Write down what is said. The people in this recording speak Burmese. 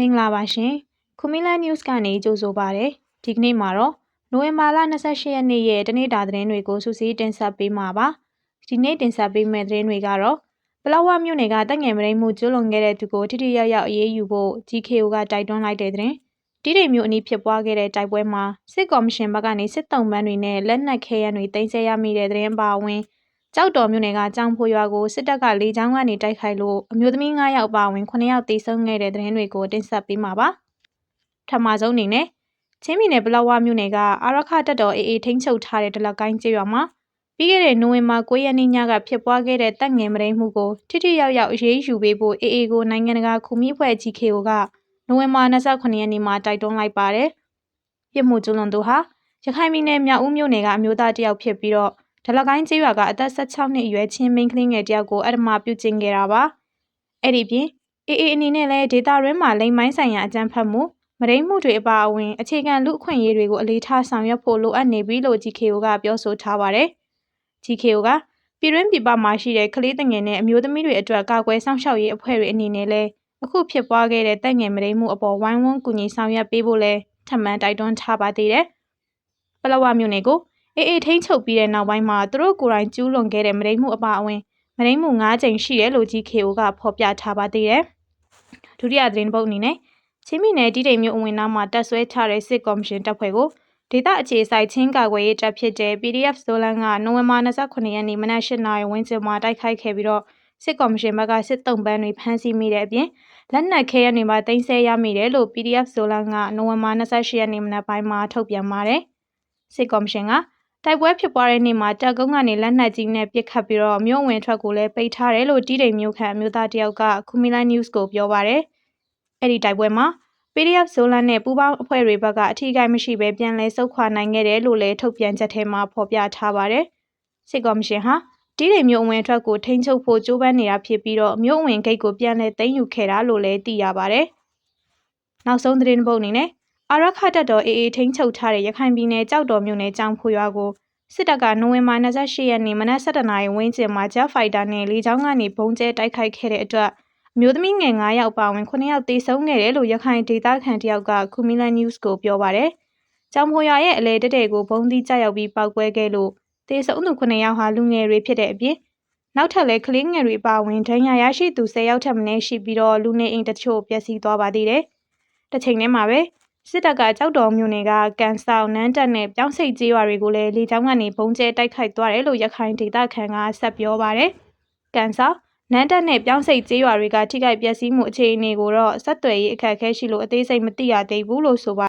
မင်္ဂလာပါရှင်။ခူမီလာ news ကနေကြိုဆိုပါရစေ။ဒီကနေ့မှာတော့နိုဝင်ဘာလ28ရက်နေ့ရဲ့တနေ့တာသတင်းတွေကိုစူးစီးတင်ဆက်ပေးမှာပါ။ဒီနေ့တင်ဆက်ပေးမယ့်သတင်းတွေကတော့ပလောဝမြို့နယ်ကတက်ငယ်မရိမှုကျွလွန်ခဲ့တဲ့သူကိုထိထိရောက်ရောက်အေးအေးယူဖို့ GKO ကတိုက်တွန်းလိုက်တဲ့သတင်း။တိတိမျိုးအနီးဖြစ်ပွားခဲ့တဲ့တိုက်ပွဲမှာစစ်ကော်မရှင်ဘက်ကနေစစ်တုံးပန်းတွေနဲ့လက်နက်ခဲယမ်းတွေတင်ဆက်ရမိတဲ့သတင်းပါဝင် ကြောက်တော်မြို့နယ်ကကြောင်ဖိုရွာကိုစစ်တပ်ကလေကြောင်းကနေတိုက်ခိုက်လို့အမျိုးသမီး9ယောက်ပါဝင်9ယောက်သေဆုံးခဲ့တဲ့သတင်းတွေကိုတင်ဆက်ပေးမှာပါ။ထပ်မဆုံးအနေနဲ့ချင်းပြည်နယ်ပလောဝမြို့နယ်ကအာရခတပ်တော်အေးအေးထိန်းချုပ်ထားတဲ့ဒလကိုင်းကျေးရွာမှာပြီးခဲ့တဲ့နိုဝင်ဘာ9ရက်နေ့ညကဖြစ်ပွားခဲ့တဲ့တပ်ငယ်မရိမှုကိုထိထိရောက်ရောက်အရေးယူပေးဖို့အေးအေးကိုနိုင်ငံတကာခုမိဖွဲ့ GKO ကနိုဝင်ဘာ28ရက်နေ့မှာတိုက်တွန်းလိုက်ပါတယ်။ပြစ်မှုကျူးလွန်သူဟာရခိုင်ပြည်နယ်မြောက်ဦးမြို့နယ်ကအမျိုးသားတယောက်ဖြစ်ပြီးတော့ ဒလကိုင်းကျေးရွာကအသက်16နှစ်အရွယ်ချင်းမင်းကလေးငယ်တယောက်ကိုအဓမ္မပြုကျင့်ခဲ့တာပါ။အဲ့ဒီပြင်အေအေအနေနဲ့လည်းဒေတာရင်းမှာလိမ်မိုင်းဆိုင်ရာအကြမ်းဖက်မှုမရိမှုတွေအပါအဝင်အခြေခံလူအခွင့်အရေးတွေကိုအလေးထားဆောင်ရွက်ဖို့လိုအပ်နေပြီလို့ GKO ကပြောဆိုထားပါတယ်။ GKO ကပြည်တွင်းပြည်ပမှာရှိတဲ့ကလေးငယ်နဲ့အမျိုးသမီးတွေအတွက်ကာကွယ်စောင့်ရှောက်ရေးအဖွဲ့တွေအနေနဲ့လည်းအခုဖြစ်ပွားခဲ့တဲ့တပ်ငယ်မရိမှုအပေါ်ဝိုင်းဝန်းကူညီဆောင်ရွက်ပေးဖို့လည်းထပ်မံတိုက်တွန်းထားပါသေးတယ်။ပလောဝမြို့နယ်ကို အေးအေးထိန်းချုပ်ပြီးတဲ့နောက်ပိုင်းမှာသူတို့ကိုယ်တိုင်ကျူးလွန်ခဲ့တဲ့မရိမှုအပါအဝင်မရိမှု၅ကြိမ်ရှိတယ်လို့ GKO ကဖော်ပြထားပါသေးတယ်။ဒုတိယသတင်းပုတ်အနေနဲ့ချင်းပြည်နယ်တီးတိမ်မြို့အဝင်နားမှာတက်ဆွဲထားတဲ့စစ်ကော်မရှင်တပ်ဖွဲ့ကိုဒေသအခြေစိုက်ချင်းကာကွယ်ရေးတပ်ဖြစ်တဲ့ PDF ဇိုလန်ကနိုဝင်ဘာ29ရက်နေ့မနက်၈နာရီဝန်းကျင်မှာတိုက်ခိုက်ခဲ့ပြီးတော့စစ်ကော်မရှင်ဘက်ကစစ်တုံးပန်းတွေဖမ်းဆီးမိတဲ့အပြင်လက်နက်ခဲယမ်းတွေပါတင်ဆက်ရမိတယ်လို့ PDF ဇိုလန်ကနိုဝင်ဘာ28ရက်နေ့မနက်ပိုင်းမှာထုတ်ပြန်ပါတယ်။စစ်ကော်မရှင်က တိုက်ပွဲဖြစ်ပွားတဲ့နေ့မှာတပ်ကုန်းကနေလက်နက်ကြီးနဲ့ပစ်ခတ်ပြီးတော့မြို့ဝင်ထွက်ကိုလည်းပိတ်ထားတယ်လို့တီးတိမ်မြို့ခံအမျိုးသားတယောက်ကကူမီလာ news ကိုပြောပါတယ်။အဲ့ဒီတိုက်ပွဲမှာ PDF ဇိုလန်နဲ့ပူးပေါင်းအဖွဲ့တွေဘက်ကအထီးကိုင်းမရှိဘဲပြန်လည်ဆုတ်ခွာနိုင်ခဲ့တယ်လို့လည်းထုတ်ပြန်ချက်ထဲမှာဖော်ပြထားပါတယ်။စစ်ကော်မရှင်ဟာတီးတိမ်မြို့ဝင်ထွက်ကိုထိန်းချုပ်ဖို့ကြိုးပမ်းနေတာဖြစ်ပြီးတော့မြို့ဝင်ဂိတ်ကိုပြန်လည်သိမ်းယူခဲ့တာလို့လည်းသိရပါတယ်။နောက်ဆုံးသတင်းပုတ်အနေနဲ့ အာရခတပ်တော်အေအေထိန်းချုပ်ထားတဲ့ ရခိုင်ပြည်နယ်ကြောက်တော်မြို့နယ် ကြောင်ဖွရွာကို စစ်တပ်က နိုဝင်ဘာ28ရက်နေ့ မနက်7:00နာရီဝန်းကျင်မှာ ဂျက်ဖိုက်တာနဲ့ လေကြောင်းကနေဘုံကျဲတိုက်ခိုက်ခဲ့တဲ့အတွက် အမျိုးသမီးငယ်9ယောက်ပါဝင်9ယောက် သေဆုံးခဲ့တယ်လို့ ရခိုင်ဒေသခံတယောက်ကခူမီလာ news ကို ပြောပါတယ်။ကြောင်ဖိုရွာရဲ့ အလဲတက်တဲ့ကိုဘုံသီးကျရောက်ပြီး ပောက်ကွဲခဲ့လို့ သေဆုံးသူ9ယောက်ဟာ လူငယ်တွေဖြစ်တဲ့အပြင် နောက်ထပ်လည်း ကလေးငယ်တွေပါဝင် ဒဏ်ရာရရှိသူ10ယောက်ထက်မနည်းရှိပြီးတော့လူနေအိမ်တချို့ ပျက်စီးသွားပါသေးတယ်။တစ်ချိန်တည်းမှာပဲ စစ်တပ်ကကြောက်တော်မြို့နယ်ကကန်ဆောင်နန်းတက်နဲ့ပြောင်းစိတ်ကျေးရွာတွေကိုလည်းလေကြောင်းကနေဘုံကျဲတိုက်ခိုက်သွားတယ်လို့ရခိုင်ဒေသခံကဆက်ပြောပါတယ်။ကန်ဆောင်နန်းတက်နဲ့ပြောင်းစိတ်ကျေးရွာတွေကထိခိုက်ပျက်စီးမှုအခြေအနေကိုတော့ဆက်သွယ်ရေးအခက်အခဲရှိလို့အသေးစိတ်မသိရသေးဘူးလို့ဆိုပါ